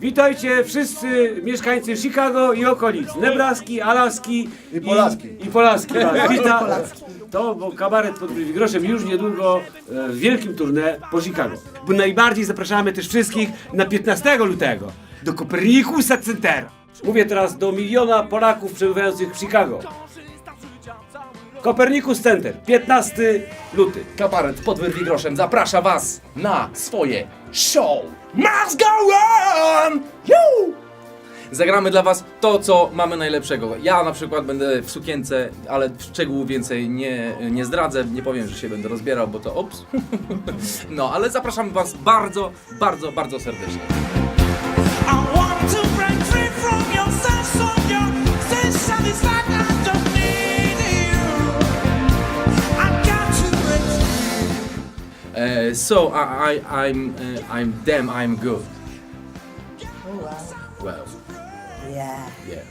Witajcie wszyscy mieszkańcy Chicago i okolic, Nebraski, Alaski I Polaski. I, i Polaski. tak. Wita, to, bo kabaret pod groszem już niedługo e, w wielkim tournée po Chicago. Bo najbardziej zapraszamy też wszystkich na 15 lutego do Kopernikusa Centera. Mówię teraz do miliona Polaków przebywających w Chicago. Kopernikus Center, 15 luty. Kabaret pod wyrwi groszem zaprasza was na swoje show. Must go on! Zagramy dla was to, co mamy najlepszego. Ja na przykład będę w sukience, ale szczegółów więcej nie, nie zdradzę. Nie powiem, że się będę rozbierał, bo to ops. No, ale zapraszam was bardzo, bardzo, bardzo serdecznie. Uh, so I, I, I'm, uh, I'm damn, I'm good. Oh, wow. Well, Yeah. yeah.